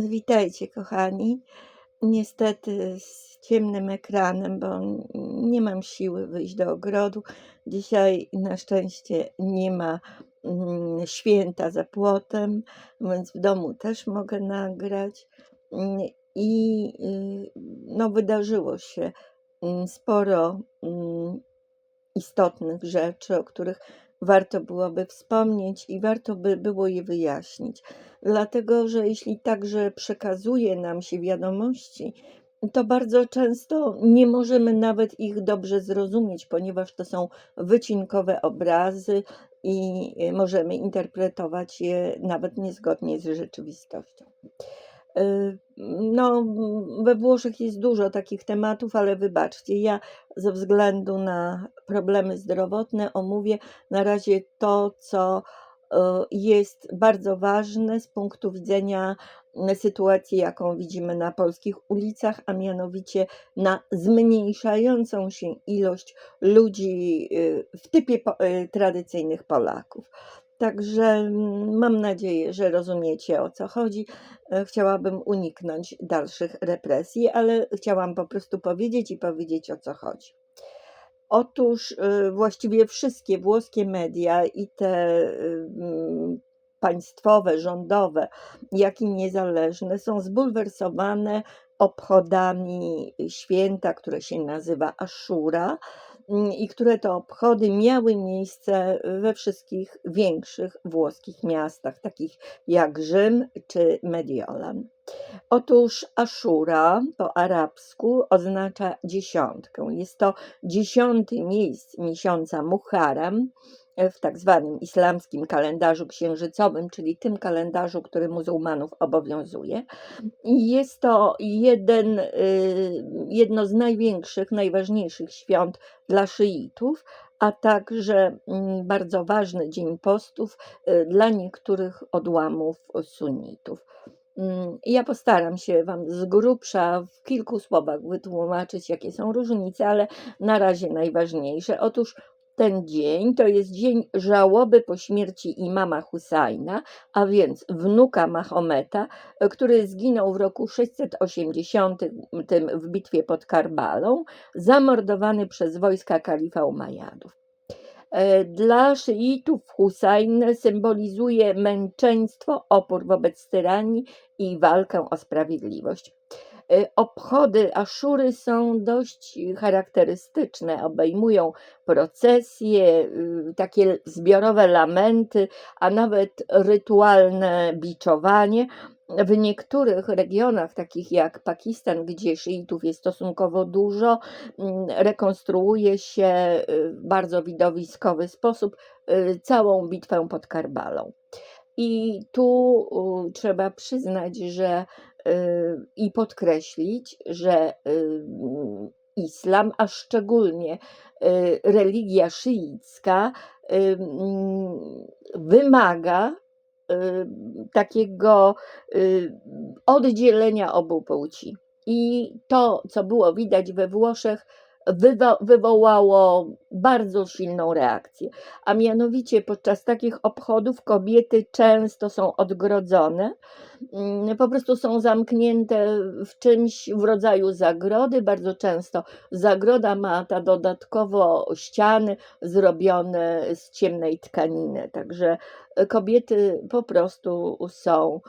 Witajcie, kochani. Niestety z ciemnym ekranem, bo nie mam siły wyjść do ogrodu. Dzisiaj na szczęście nie ma mm, święta za płotem, więc w domu też mogę nagrać. I y, no, wydarzyło się mm, sporo mm, istotnych rzeczy, o których warto byłoby wspomnieć i warto by było je wyjaśnić. Dlatego, że jeśli także przekazuje nam się wiadomości, to bardzo często nie możemy nawet ich dobrze zrozumieć, ponieważ to są wycinkowe obrazy i możemy interpretować je nawet niezgodnie z rzeczywistością. No, we Włoszech jest dużo takich tematów, ale wybaczcie, ja ze względu na problemy zdrowotne omówię na razie to, co y, jest bardzo ważne z punktu widzenia sytuacji, jaką widzimy na polskich ulicach, a mianowicie na zmniejszającą się ilość ludzi y, w typie y, tradycyjnych Polaków. Także mm, mam nadzieję, że rozumiecie o co chodzi. E, Chciałabym uniknąć dalszych represji, ale chciałam po prostu powiedzieć i powiedzieć o co chodzi. Otóż y, właściwie wszystkie włoskie media i te mm, państwowe, rządowe, jak i niezależne są zbulwersowane obchodami święta, które się nazywa Ashura i które to obchody miały miejsce we wszystkich większych włoskich miastach, takich jak Rzym czy Mediolan. Otóż Ashura po arabsku oznacza dziesiątkę. Jest to dziesiąty miejsc miesiąca Muharram e, w tak zwanym islamskim kalendarzu księżycowym, czyli tym kalendarzu, który muzułmanów obowiązuje. Jest to jeden, y, jedno z największych, najważniejszych świąt dla szyitów, a także mm, bardzo ważny dzień postów y, dla niektórych odłamów sunnitów. Mm, Ja postaram się Wam z grubsza w kilku słowach wytłumaczyć, jakie są różnice, ale na razie najważniejsze. Otóż ten dzień to jest dzień żałoby po śmierci imama Husajna, a więc wnuka Mahometa, e, który zginął w roku 680 w bitwie pod Karbalą, zamordowany przez wojska kalifa Umajadów. E, Dla szyitów Husajn symbolizuje męczeństwo, opór wobec tyranii i walkę o sprawiedliwość. E, Obchody Aszury są dość charakterystyczne, obejmują procesje, y, takie zbiorowe lamenty, a nawet rytualne biczowanie. W niektórych regionach, takich jak Pakistan, gdzie szyitów jest stosunkowo dużo, mm, rekonstruuje się y, w bardzo widowiskowy sposób y, całą bitwę pod Karbalą. I tu y, trzeba przyznać, że y, i podkreślić, że y, islam, a szczególnie y, religia szyicka, y, mm, wymaga y, takiego y, oddzielenia obu płci. I to, co było widać we Włoszech, wywo- wywołało bardzo silną reakcję. A mianowicie podczas takich obchodów kobiety często są odgrodzone, mm, po prostu są zamknięte w czymś w rodzaju zagrody. Bardzo często zagroda ma ta dodatkowo ściany zrobione z ciemnej tkaniny. Także e, kobiety po prostu są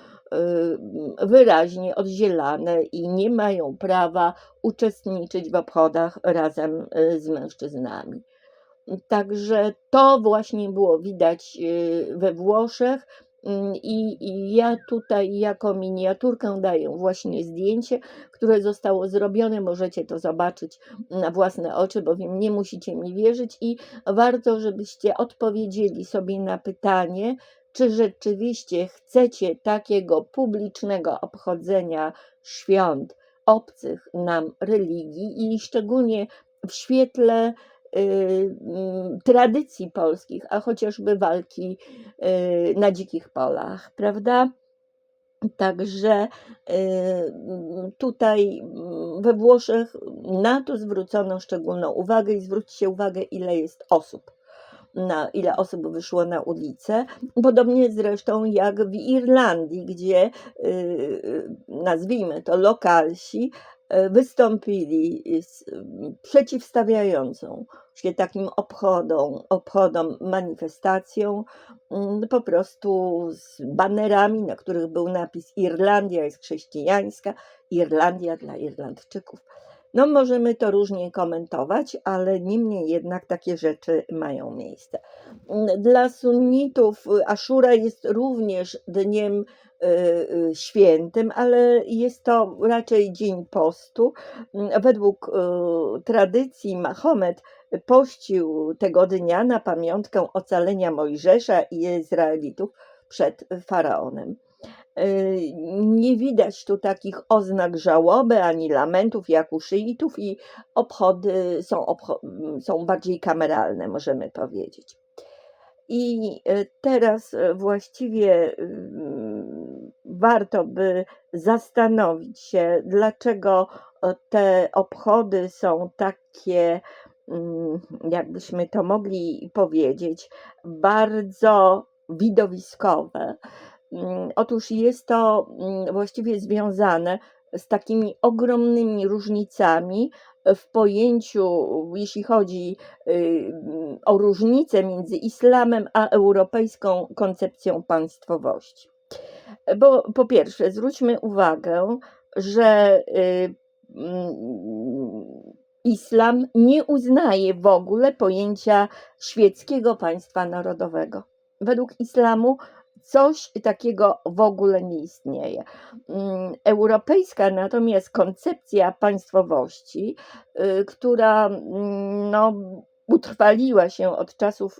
wyraźnie oddzielane i nie mają prawa uczestniczyć w obchodach razem y, z mężczyznami. Także to właśnie było widać y, we Włoszech. I, I ja tutaj jako miniaturkę daję właśnie zdjęcie, które zostało zrobione. Możecie to zobaczyć na własne oczy, bowiem nie musicie mi wierzyć i warto, żebyście odpowiedzieli sobie na pytanie, czy rzeczywiście chcecie takiego publicznego obchodzenia świąt obcych nam religii i szczególnie w świetle y, mm, tradycji polskich, a chociażby walki y, na dzikich polach, prawda? Także y, mm, tutaj mm, we Włoszech na to zwrócono szczególną uwagę i zwróćcie uwagę, ile jest osób na ile osób wyszło na ulicę. Podobnie zresztą jak w Irlandii, gdzie y, nazwijmy to lokalsi y, wystąpili z przeciwstawiającą się takim obchodom, obchodom manifestacją, mm, po prostu z banerami, na których był napis Irlandia jest chrześcijańska, Irlandia dla Irlandczyków. No, możemy to różnie komentować, ale niemniej jednak takie rzeczy mają miejsce. Mm, Dla sunnitów y, Aszura jest również dniem y, y, świętym, ale jest to raczej dzień postu. Mm, Według tradycji Mahomet pościł tego dnia na pamiątkę ocalenia Mojżesza i Izraelitów przed faraonem. Nie widać tu takich oznak żałoby ani lamentów jak u szyitów i obchody są, obcho- są bardziej kameralne, możemy powiedzieć. I y, teraz y, właściwie ym, warto by zastanowić się, dlaczego e, te obchody są takie, mm, jakbyśmy to mogli powiedzieć, bardzo widowiskowe. Mm, Otóż jest to mm, właściwie związane z takimi ogromnymi różnicami w pojęciu, jeśli chodzi y, o różnicę między islamem a europejską koncepcją państwowości. Bo po pierwsze, zwróćmy uwagę, że y, mm, islam nie uznaje w ogóle pojęcia świeckiego państwa narodowego. Według islamu coś takiego w ogóle nie istnieje. Mm, Europejska natomiast koncepcja państwowości, y, która mm, no, utrwaliła się od czasów,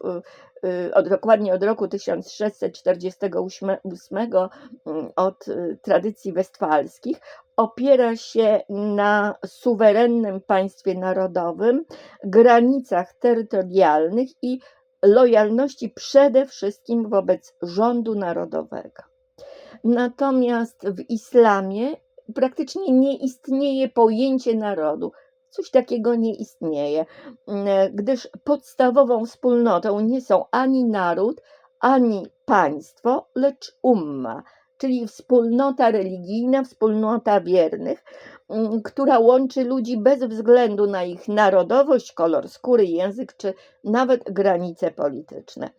y, y, od, dokładnie od roku 1648, mm, od tradycji westfalskich, opiera się na suwerennym państwie narodowym, granicach terytorialnych i lojalności przede wszystkim wobec rządu narodowego. Natomiast w islamie praktycznie nie istnieje pojęcie narodu. Coś takiego nie istnieje, mm, gdyż podstawową wspólnotą nie są ani naród, ani państwo, lecz umma, czyli wspólnota religijna, wspólnota wiernych, mm, która łączy ludzi bez względu na ich narodowość, kolor skóry, język czy nawet granice polityczne.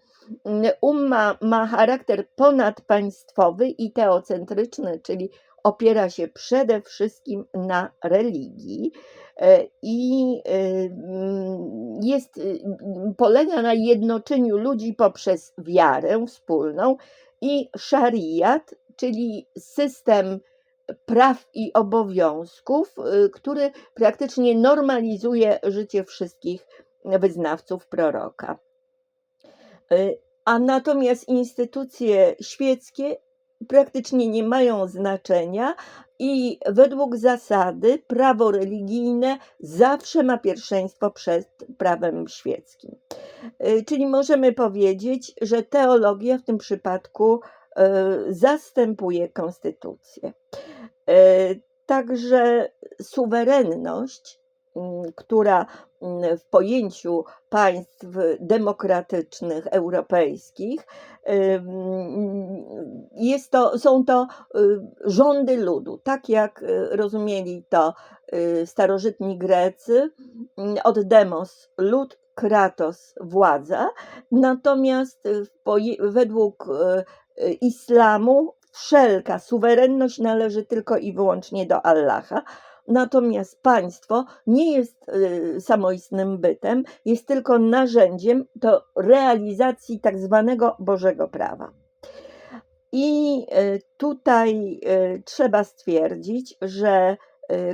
Mm, Umma ma charakter ponadpaństwowy i teocentryczny, czyli opiera się przede wszystkim na religii e, i e, mm, jest, y, polega na jednoczeniu ludzi poprzez wiarę wspólną i szariat, czyli system praw i obowiązków, y, który praktycznie normalizuje życie wszystkich wyznawców proroka. Y, A natomiast instytucje świeckie praktycznie nie mają znaczenia i według zasady prawo religijne zawsze ma pierwszeństwo przed prawem świeckim. Y, Czyli możemy powiedzieć, że teologia w tym przypadku zastępuje konstytucję. Y, Także suwerenność, która w pojęciu państw demokratycznych europejskich ym, jest to, są to rządy ludu, tak jak rozumieli to starożytni Grecy, od demos lud, kratos władza, natomiast według islamu wszelka suwerenność należy tylko i wyłącznie do Allaha. Natomiast państwo nie jest y, samoistnym bytem, jest tylko narzędziem do realizacji tak zwanego Bożego prawa. I y, tutaj y, trzeba stwierdzić, że y,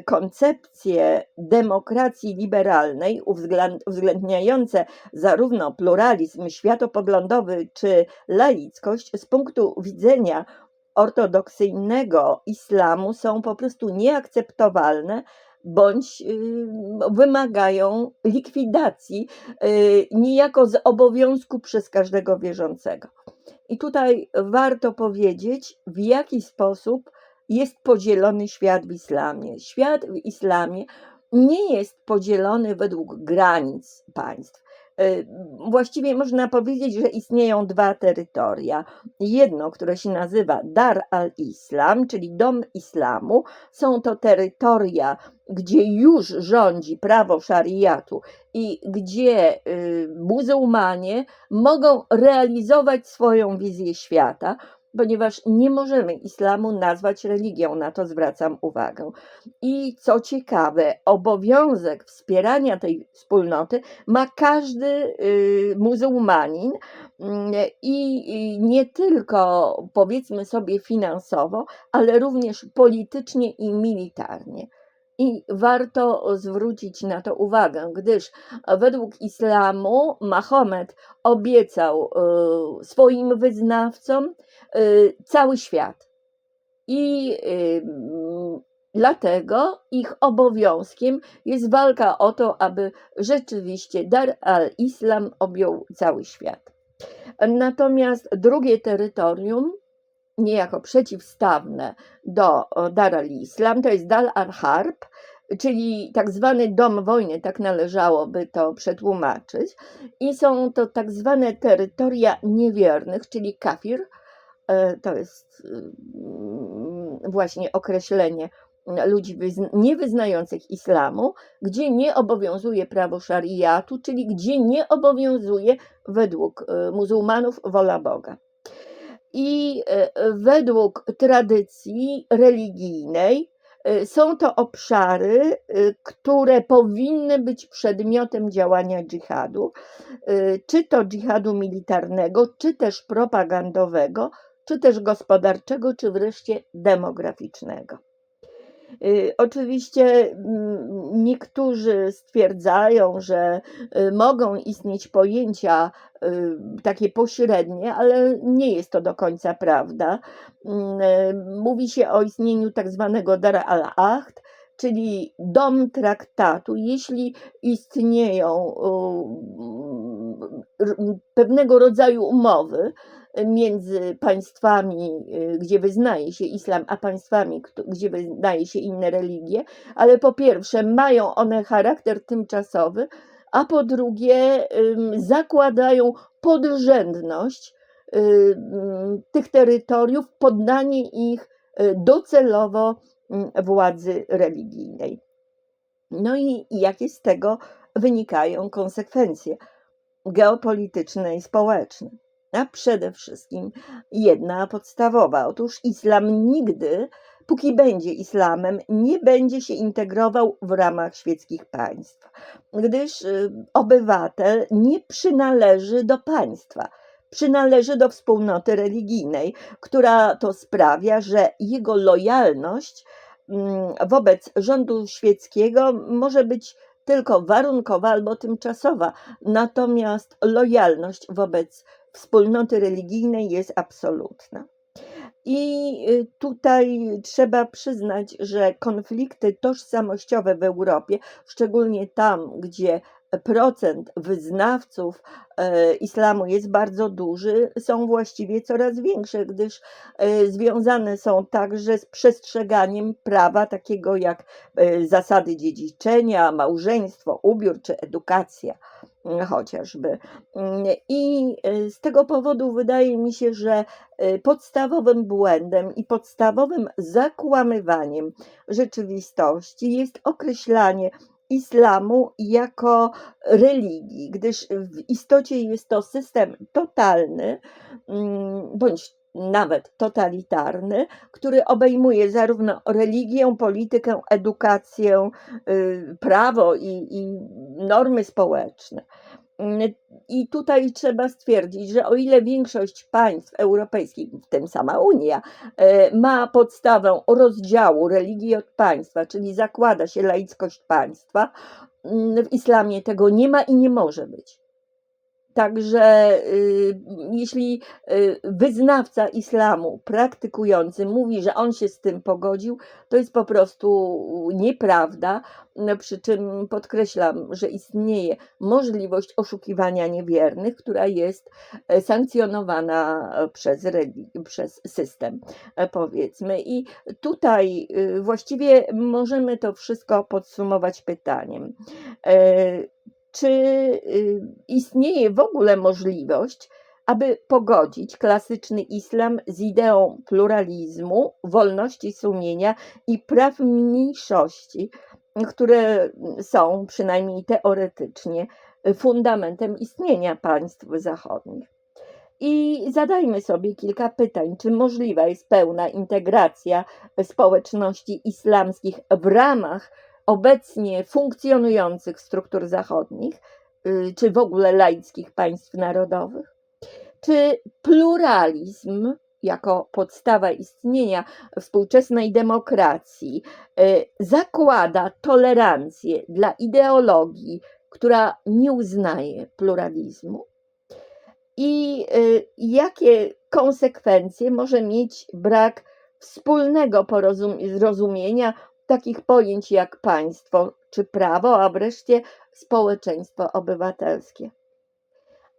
koncepcje demokracji liberalnej, uwzględ- uwzględniające zarówno pluralizm światopoglądowy czy laickość, z punktu widzenia ortodoksyjnego islamu są po prostu nieakceptowalne bądź y, wymagają likwidacji y, niejako z obowiązku przez każdego wierzącego. I tutaj warto powiedzieć, w jaki sposób jest podzielony świat w islamie. Świat w islamie nie jest podzielony według granic państw. Y, Właściwie można powiedzieć, że istnieją dwa terytoria. Jedno, które się nazywa Dar al-Islam, czyli Dom Islamu. Są to terytoria, gdzie już rządzi prawo szariatu i gdzie y, muzułmanie mogą realizować swoją wizję świata, ponieważ nie możemy islamu nazwać religią, na to zwracam uwagę. I co ciekawe, obowiązek wspierania tej wspólnoty ma każdy y, muzułmanin mm, i nie tylko powiedzmy sobie finansowo, ale również politycznie i militarnie. I warto zwrócić na to uwagę, gdyż według islamu Mahomet obiecał y, swoim wyznawcom cały świat. I y, mm, dlatego ich obowiązkiem jest walka o to, aby rzeczywiście Dar al-Islam objął cały świat. Natomiast drugie terytorium, niejako przeciwstawne do Dar al-Islam, to jest Dal al-Harb, czyli tak zwany dom wojny, tak należałoby to przetłumaczyć. I są to tak zwane terytoria niewiernych, czyli kafir, to jest mm, właśnie określenie ludzi wyzn- niewyznających islamu, gdzie nie obowiązuje prawo szariatu, czyli gdzie nie obowiązuje według e, muzułmanów wola Boga. I e, według tradycji religijnej e, są to obszary, e, które powinny być przedmiotem działania dżihadu, e, czy to dżihadu militarnego, czy też propagandowego, czy też gospodarczego, czy wreszcie demograficznego. Y, Oczywiście mm, niektórzy stwierdzają, że y, mogą istnieć pojęcia y, takie pośrednie, ale nie jest to do końca prawda. Mm, Mówi się o istnieniu tak zwanego Dar al-Ahd, czyli dom traktatu, jeśli istnieją pewnego rodzaju umowy, między państwami, y, gdzie wyznaje się islam, a państwami, gdzie wyznaje się inne religie, ale po pierwsze mają one charakter tymczasowy, a po drugie zakładają podrzędność y, ym, tych terytoriów, poddanie ich y, docelowo ym, władzy religijnej. No i jakie z tego wynikają konsekwencje geopolityczne i społeczne? A przede wszystkim jedna podstawowa. Otóż islam nigdy, póki będzie islamem, nie będzie się integrował w ramach świeckich państw, gdyż y, obywatel nie przynależy do państwa. Przynależy do wspólnoty religijnej, która to sprawia, że jego lojalność mm, wobec rządu świeckiego może być tylko warunkowa albo tymczasowa, natomiast lojalność wobec wspólnoty religijnej jest absolutna. I y, tutaj trzeba przyznać, że konflikty tożsamościowe w Europie, szczególnie tam, gdzie wyznawców e, islamu jest bardzo duży, są właściwie coraz większe, gdyż e, związane są także z przestrzeganiem prawa takiego jak e, zasady dziedziczenia, małżeństwo, ubiór czy edukacja mm, chociażby. Mm, I z tego powodu wydaje mi się, że podstawowym błędem i podstawowym zakłamywaniem rzeczywistości jest określanie islamu jako religii, gdyż w istocie jest to system totalny mm, bądź nawet totalitarny, który obejmuje zarówno religię, politykę, edukację, y, prawo i, i normy społeczne. I tutaj trzeba stwierdzić, że o ile większość państw europejskich, w tym sama Unia, e, ma podstawę rozdziału religii od państwa, czyli zakłada się laickość państwa, mm, w islamie tego nie ma i nie może być. Także y, jeśli y, wyznawca islamu, praktykujący, mówi, że on się z tym pogodził, to jest po prostu nieprawda. No, Przy czym podkreślam, że istnieje możliwość oszukiwania niewiernych, która jest e, sankcjonowana e, przez, przez system, e, powiedzmy. I tutaj y, właściwie możemy to wszystko podsumować pytaniem. Czy y, istnieje w ogóle możliwość, aby pogodzić klasyczny islam z ideą pluralizmu, wolności sumienia i praw mniejszości, które są przynajmniej teoretycznie fundamentem istnienia państw zachodnich. I zadajmy sobie kilka pytań, czy możliwa jest pełna integracja społeczności islamskich w ramach obecnie funkcjonujących struktur zachodnich, y, czy w ogóle laickich państw narodowych? Czy pluralizm jako podstawa istnienia współczesnej demokracji y, zakłada tolerancję dla ideologii, która nie uznaje pluralizmu? I y, jakie konsekwencje może mieć brak wspólnego zrozumienia takich pojęć jak państwo czy prawo, a wreszcie społeczeństwo obywatelskie?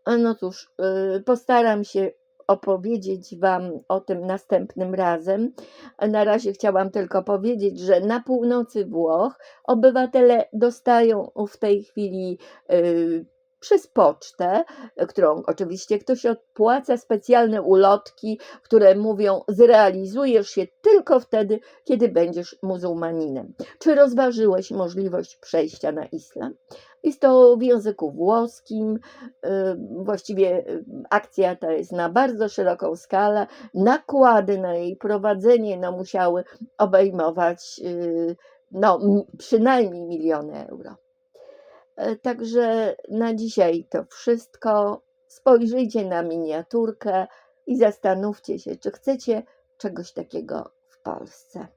No cóż, y, postaram się opowiedzieć Wam o tym następnym razem. Na razie chciałam tylko powiedzieć, że na północy Włoch obywatele dostają w tej chwili y, przez pocztę, którą oczywiście ktoś odpłaca, specjalne ulotki, które mówią: zrealizujesz się tylko wtedy, kiedy będziesz muzułmaninem. Czy rozważyłeś możliwość przejścia na islam? Jest to w języku włoskim. y, Właściwie y, akcja ta jest na bardzo szeroką skalę. Nakłady na jej prowadzenie no, musiały obejmować no, przynajmniej miliony euro. E, Także na dzisiaj to wszystko. Spojrzyjcie na miniaturkę i zastanówcie się, czy chcecie czegoś takiego w Polsce.